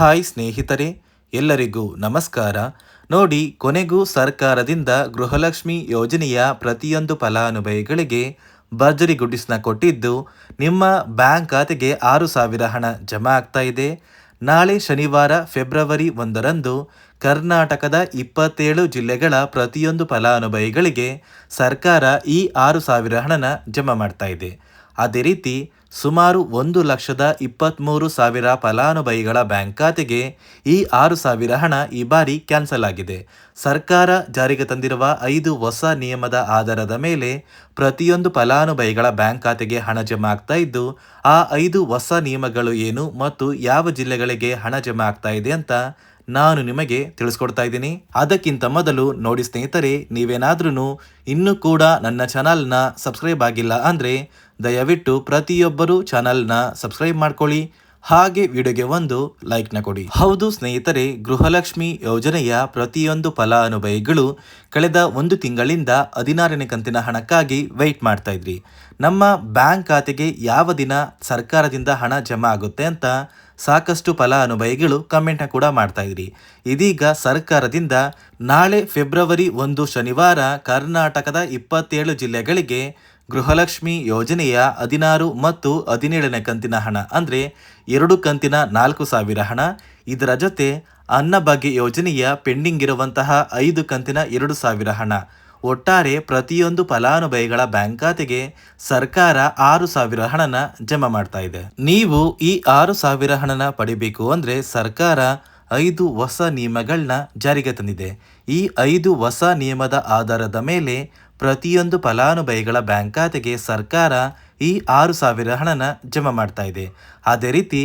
Hi ಸ್ನೇಹಿತರೆ, ಎಲ್ಲರಿಗೂ ನಮಸ್ಕಾರ. ನೋಡಿ, ಕೊನೆಗೂ ಸರ್ಕಾರದಿಂದ ಗೃಹಲಕ್ಷ್ಮಿ ಯೋಜನೆಯ ಪ್ರತಿಯೊಂದು ಫಲಾನುಭವಿಗಳಿಗೆ ಭರ್ಜರಿ ಗುಡ್ಡಿಸ್ನ ಕೊಟ್ಟಿದ್ದು, ನಿಮ್ಮ ಬ್ಯಾಂಕ್ ಖಾತೆಗೆ ಆರು ಸಾವಿರ ಹಣ ಜಮಾ ಆಗ್ತಾ ಇದೆ. ನಾಳೆ ಶನಿವಾರ, ಫೆಬ್ರವರಿ ಒಂದರಂದು ಕರ್ನಾಟಕದ ಇಪ್ಪತ್ತೇಳು ಜಿಲ್ಲೆಗಳ ಪ್ರತಿಯೊಂದು ಫಲಾನುಭವಿಗಳಿಗೆ ಸರ್ಕಾರ ಈ ಆರು ಸಾವಿರ ಹಣನ ಜಮಾ ಮಾಡ್ತಾ ಇದೆ. ಅದೇ ರೀತಿ ಸುಮಾರು ಒಂದು ಲಕ್ಷದ ಇಪ್ಪತ್ತ್ಮೂರು ಸಾವಿರ ಫಲಾನುಭವಿಗಳ ಬ್ಯಾಂಕ್ ಖಾತೆಗೆ ಈ ಆರು ಸಾವಿರ ಹಣ ಈ ಬಾರಿ ಕ್ಯಾನ್ಸಲ್ ಆಗಿದೆ. ಸರ್ಕಾರ ಜಾರಿಗೆ ತಂದಿರುವ ಐದು ಹೊಸ ನಿಯಮದ ಆಧಾರದ ಮೇಲೆ ಪ್ರತಿಯೊಂದು ಫಲಾನುಭವಿಗಳ ಬ್ಯಾಂಕ್ ಖಾತೆಗೆ ಹಣ ಜಮಾ ಆಗ್ತಾ ಇದ್ದು, ಆ ಐದು ಹೊಸ ನಿಯಮಗಳು ಏನು ಮತ್ತು ಯಾವ ಜಿಲ್ಲೆಗಳಿಗೆ ಹಣ ಜಮಾ ಆಗ್ತಾ ಇದೆ ಅಂತ ನಾನು ನಿಮಗೆ ತಿಳಿಸ್ಕೊಡ್ತಾ ಇದ್ದೀನಿ. ಅದಕ್ಕಿಂತ ಮೊದಲು ನೋಡಿ ಸ್ನೇಹಿತರೆ ನೀವೇನಾದ್ರೂ ಇನ್ನೂ ಕೂಡ ನನ್ನ ಚಾನಲ್ನ ಸಬ್ಸ್ಕ್ರೈಬ್ ಆಗಿಲ್ಲ ಅಂದರೆ ದಯವಿಟ್ಟು ಪ್ರತಿಯೊಬ್ಬರು ಚಾನಲ್ನ ಸಬ್ಸ್ಕ್ರೈಬ್ ಮಾಡ್ಕೊಳ್ಳಿ. ಹಾಗೆ ವಿಡಿಯೋಗೆ ಒಂದು ಲೈಕ್ನ ಕೊಡಿ. ಹೌದು ಸ್ನೇಹಿತರೆ, ಗೃಹಲಕ್ಷ್ಮಿ ಯೋಜನೆಯ ಪ್ರತಿಯೊಂದು ಫಲಾನುಭವಿಗಳು ಕಳೆದ ಒಂದು ತಿಂಗಳಿಂದ ಹದಿನಾರನೇ ಕಂತಿನ ಹಣಕ್ಕಾಗಿ ವೆಯ್ಟ್ ಮಾಡ್ತಾ ಇದ್ರಿ. ನಮ್ಮ ಬ್ಯಾಂಕ್ ಖಾತೆಗೆ ಯಾವ ದಿನ ಸರ್ಕಾರದಿಂದ ಹಣ ಜಮಾ ಆಗುತ್ತೆ ಅಂತ ಸಾಕಷ್ಟು ಫಲಾನುಭವಿಗಳು ಕಮೆಂಟ್ನ ಕೂಡ ಮಾಡ್ತಾ ಇದ್ರಿ. ಇದೀಗ ಸರ್ಕಾರದಿಂದ ನಾಳೆ ಫೆಬ್ರವರಿ ಒಂದು ಶನಿವಾರ ಕರ್ನಾಟಕದ ಇಪ್ಪತ್ತೇಳು ಜಿಲ್ಲೆಗಳಿಗೆ ಗೃಹಲಕ್ಷ್ಮಿ ಯೋಜನೆಯ ಹದಿನಾರು ಮತ್ತು ಹದಿನೇಳನೇ ಕಂತಿನ ಹಣ, ಅಂದರೆ ಎರಡು ಕಂತಿನ ನಾಲ್ಕು ಸಾವಿರ ಹಣ, ಇದರ ಜೊತೆ ಅನ್ನಭಾಗ್ಯ ಯೋಜನೆಯ ಪೆಂಡಿಂಗ್ ಇರುವಂತಹ ಐದು ಕಂತಿನ ಎರಡು ಸಾವಿರ ಹಣ ಒಟ್ಟಾರೆ ಪ್ರತಿಯೊಂದು ಫಲಾನುಭವಿಗಳ ಬ್ಯಾಂಕ್ ಖಾತೆಗೆ ಸರ್ಕಾರ ಆರು ಸಾವಿರ ಹಣನ ಜಮಾ ಮಾಡ್ತಾ ಇದೆ. ನೀವು ಈ ಆರು ಸಾವಿರ ಹಣನ ಪಡಿಬೇಕು ಅಂದರೆ ಸರ್ಕಾರ ಐದು ಹೊಸ ನಿಯಮಗಳನ್ನ ಜಾರಿಗೆ ತಂದಿದೆ. ಈ ಐದು ಹೊಸ ನಿಯಮದ ಆಧಾರದ ಮೇಲೆ ಪ್ರತಿಯೊಂದು ಫಲಾನುಭವಿಗಳ ಬ್ಯಾಂಕ್ ಖಾತೆಗೆ ಸರ್ಕಾರ ಈ ಆರು ಸಾವಿರ ಹಣನ ಜಮಾ ಮಾಡ್ತಾ ಇದೆ. ಅದೇ ರೀತಿ,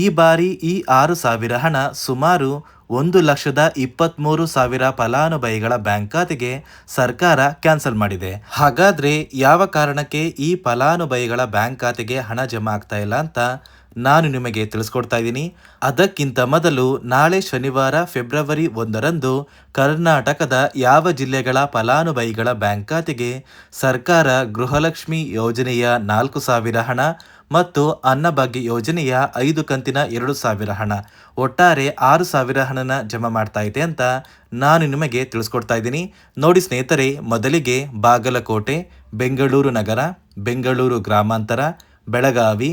ಈ ಬಾರಿ ಈ ಆರು ಸಾವಿರ ಹಣ ಸುಮಾರು ಒಂದು ಲಕ್ಷದ ಇಪ್ಪತ್ತ್ಮೂರು ಸಾವಿರ ಫಲಾನುಭವಿಗಳ ಬ್ಯಾಂಕ್ ಖಾತೆಗೆ ಸರ್ಕಾರ ಕ್ಯಾನ್ಸಲ್ ಮಾಡಿದೆ. ಹಾಗಾದ್ರೆ ಯಾವ ಕಾರಣಕ್ಕೆ ಈ ಫಲಾನುಭವಿಗಳ ಬ್ಯಾಂಕ್ ಖಾತೆಗೆ ಹಣ ಜಮಾ ಆಗ್ತಾ ಇಲ್ಲ ಅಂತ ನಾನು ನಿಮಗೆ ತಿಳಿಸ್ಕೊಡ್ತಾ ಇದ್ದೀನಿ. ಅದಕ್ಕಿಂತ ಮೊದಲು ನಾಳೆ ಶನಿವಾರ ಫೆಬ್ರವರಿ ಒಂದರಂದು ಕರ್ನಾಟಕದ ಯಾವ ಜಿಲ್ಲೆಗಳ ಫಲಾನುಭವಿಗಳ ಬ್ಯಾಂಕ್ ಖಾತೆಗೆ ಸರ್ಕಾರ ಗೃಹಲಕ್ಷ್ಮಿ ಯೋಜನೆಯ ನಾಲ್ಕು ಸಾವಿರ ಹಣ ಮತ್ತು ಅನ್ನಭಾಗ್ಯ ಯೋಜನೆಯ ಐದು ಕಂತಿನ ಎರಡು ಸಾವಿರ ಹಣ. ಒಟ್ಟಾರೆ ಆರು ಸಾವಿರ ಹಣನ ಜಮಾ ಮಾಡ್ತಾ ಇದೆ ಅಂತ ನಾನು ನಿಮಗೆ ತಿಳಿಸ್ಕೊಡ್ತಾ ಇದ್ದೀನಿ. ನೋಡಿ ಸ್ನೇಹಿತರೆ, ಮೊದಲಿಗೆ ಬಾಗಲಕೋಟೆ, ಬೆಂಗಳೂರು ನಗರ, ಬೆಂಗಳೂರು ಗ್ರಾಮಾಂತರ, ಬೆಳಗಾವಿ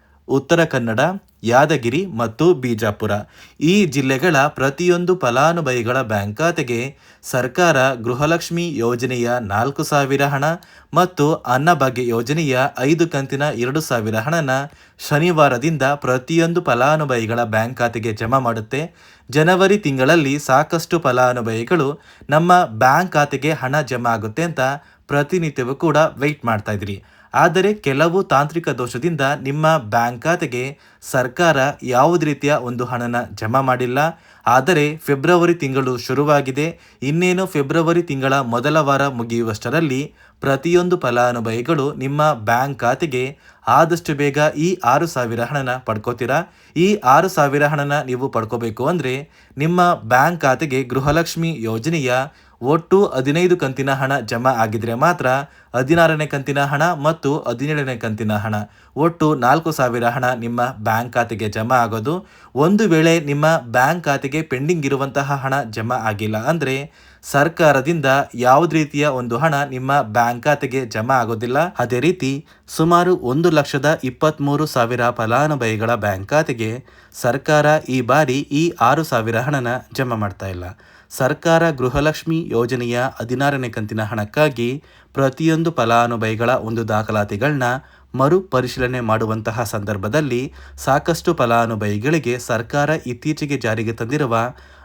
ಉತ್ತರ ಕನ್ನಡ, ಯಾದಗಿರಿ ಮತ್ತು ಬಿಜಾಪುರ. ಈ ಜಿಲ್ಲೆಗಳ ಪ್ರತಿಯೊಂದು ಫಲಾನುಭವಿಗಳ ಬ್ಯಾಂಕ್ ಖಾತೆಗೆ ಸರ್ಕಾರ ಗೃಹಲಕ್ಷ್ಮಿ ಯೋಜನೆಯ ನಾಲ್ಕು ಸಾವಿರ ಹಣ ಮತ್ತು ಅನ್ನಭಾಗ್ಯ ಯೋಜನೆಯ ಐದು ಕಂತಿನ ಎರಡು ಸಾವಿರ ಹಣನ ಶನಿವಾರದಿಂದ ಪ್ರತಿಯೊಂದು ಫಲಾನುಭವಿಗಳ ಬ್ಯಾಂಕ್ ಖಾತೆಗೆ ಜಮಾ ಮಾಡುತ್ತೆ. ಜನವರಿ ತಿಂಗಳಲ್ಲಿ ಸಾಕಷ್ಟು ಫಲಾನುಭವಿಗಳು ನಮ್ಮ ಬ್ಯಾಂಕ್ ಖಾತೆಗೆ ಹಣ ಜಮಾ ಆಗುತ್ತೆ ಅಂತ ಪ್ರತಿನಿತ್ಯವೂ ಕೂಡ ವೆಯ್ಟ್ ಮಾಡ್ತಾ ಇದ್ರಿ ಆದರೆ ಕೆಲವು ತಾಂತ್ರಿಕ ದೋಷದಿಂದ ನಿಮ್ಮ ಬ್ಯಾಂಕ್ ಖಾತೆಗೆ ಸರ್ಕಾರ ಯಾವುದೇ ರೀತಿಯ ಒಂದು ಹಣನ ಜಮಾ ಮಾಡಿಲ್ಲ. ಆದರೆ ಫೆಬ್ರವರಿ ತಿಂಗಳು ಶುರುವಾಗಿದೆ. ಇನ್ನೇನು ಫೆಬ್ರವರಿ ತಿಂಗಳ ಮೊದಲ ವಾರ ಮುಗಿಯುವಷ್ಟರಲ್ಲಿ ಪ್ರತಿಯೊಂದು ಫಲಾನುಭವಿಗಳು ನಿಮ್ಮ ಬ್ಯಾಂಕ್ ಖಾತೆಗೆ ಆದಷ್ಟು ಬೇಗ ಈ ಆರು ಸಾವಿರ ಹಣನ ಪಡ್ಕೋತೀರಾ? ಈ ಆರು ಸಾವಿರ ಹಣನ ನೀವು ಪಡ್ಕೋಬೇಕು ಅಂದರೆ ನಿಮ್ಮ ಬ್ಯಾಂಕ್ ಖಾತೆಗೆ ಗೃಹಲಕ್ಷ್ಮಿ ಯೋಜನೆಯ ಒಟ್ಟು ಹದಿನೈದು ಕಂತಿನ ಹಣ ಜಮಾ ಆಗಿದ್ರೆ ಮಾತ್ರ ಹದಿನಾರನೇ ಕಂತಿನ ಹಣ ಮತ್ತು ಹದಿನೇಳನೇ ಕಂತಿನ ಹಣ. ಒಟ್ಟು ನಾಲ್ಕು ಸಾವಿರ ಹಣ ನಿಮ್ಮ ಬ್ಯಾಂಕ್ ಖಾತೆಗೆ ಜಮಾ ಆಗೋದು. ಒಂದು ವೇಳೆ ನಿಮ್ಮ ಬ್ಯಾಂಕ್ ಖಾತೆಗೆ ಪೆಂಡಿಂಗ್ ಇರುವಂತಹ ಹಣ ಜಮಾ ಆಗಿಲ್ಲ ಅಂದರೆ ಸರ್ಕಾರದಿಂದ ಯಾವುದೇ ರೀತಿಯ ಒಂದು ಹಣ ನಿಮ್ಮ ಬ್ಯಾಂಕ್ ಖಾತೆಗೆ ಜಮಾ ಆಗೋದಿಲ್ಲ. ಅದೇ ರೀತಿ ಸುಮಾರು ಒಂದು ಲಕ್ಷದ ಇಪ್ಪತ್ತ್ಮೂರು ಸಾವಿರ ಫಲಾನುಭವಿಗಳ ಬ್ಯಾಂಕ್ ಖಾತೆಗೆ ಸರ್ಕಾರ ಈ ಬಾರಿ ಈ ಆರು ಸಾವಿರ ಹಣನ ಜಮಾ ಮಾಡ್ತಾ ಇಲ್ಲ. ಸರ್ಕಾರ ಗೃಹಲಕ್ಷ್ಮಿ ಯೋಜನೆಯ ಹದಿನಾರನೇ ಕಂತಿನ ಹಣಕ್ಕಾಗಿ ಪ್ರತಿಯೊಂದು ಫಲಾನುಭವಿಗಳ ಒಂದು ದಾಖಲಾತಿಗಳನ್ನ ಮರು ಪರಿಶೀಲನೆ ಮಾಡುವಂತಹ ಸಂದರ್ಭದಲ್ಲಿ ಸಾಕಷ್ಟು ಫಲಾನುಭವಿಗಳಿಗೆ ಸರ್ಕಾರ ಇತ್ತೀಚೆಗೆ ಜಾರಿಗೆ ತಂದಿರುವ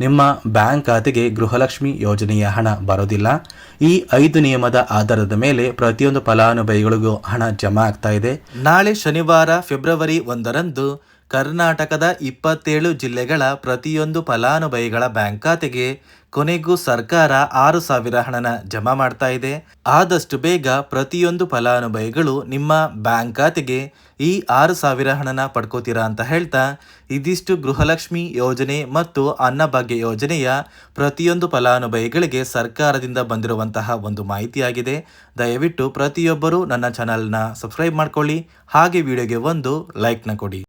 ನಿಮ್ಮ ಬ್ಯಾಂಕ್ ಖಾತೆಗೆ ಗೃಹಲಕ್ಷ್ಮಿ ಯೋಜನೆಯ ಹಣ ಬರೋದಿಲ್ಲ. ಈ ಐದು ನಿಯಮದ ಆಧಾರದ ಮೇಲೆ ಪ್ರತಿಯೊಂದು ಫಲಾನುಭವಿಗಳಿಗೂ ಹಣ ಜಮಾ ಆಗ್ತಾ ಇದೆ. ನಾಳೆ ಶನಿವಾರ, ಫೆಬ್ರವರಿ ಒಂದರಂದು ಕರ್ನಾಟಕದ ಇಪ್ಪತ್ತೇಳು ಜಿಲ್ಲೆಗಳ ಪ್ರತಿಯೊಂದು ಫಲಾನುಭವಿಗಳ ಬ್ಯಾಂಕ್ ಖಾತೆಗೆ ಕೊನೆಗೂ ಸರ್ಕಾರ ಆರು ಸಾವಿರ ಹಣನ ಜಮಾ ಮಾಡ್ತಾ ಇದೆ. ಆದಷ್ಟು ಬೇಗ ಪ್ರತಿಯೊಂದು ಫಲಾನುಭವಿಗಳು ನಿಮ್ಮ ಬ್ಯಾಂಕ್ ಖಾತೆಗೆ ಈ ಆರು ಸಾವಿರ ಹಣನ ಪಡ್ಕೋತೀರಾ ಅಂತ ಹೇಳ್ತಾ ಇದಿಷ್ಟು ಗೃಹಲಕ್ಷ್ಮಿ ಯೋಜನೆ ಮತ್ತು ಅನ್ನಭಾಗ್ಯ ಯೋಜನೆಯ ಪ್ರತಿಯೊಂದು ಫಲಾನುಭವಿಗಳಿಗೆ ಸರ್ಕಾರದಿಂದ ಬಂದಿರುವಂತಹ ಒಂದು ಮಾಹಿತಿಯಾಗಿದೆ. ದಯವಿಟ್ಟು ಪ್ರತಿಯೊಬ್ಬರೂ ನನ್ನ ಚಾನಲ್ನ ಸಬ್ಸ್ಕ್ರೈಬ್ ಮಾಡ್ಕೊಳ್ಳಿ. ಹಾಗೆ ವಿಡಿಯೋಗೆ ಒಂದು ಲೈಕ್ನ ಕೊಡಿ.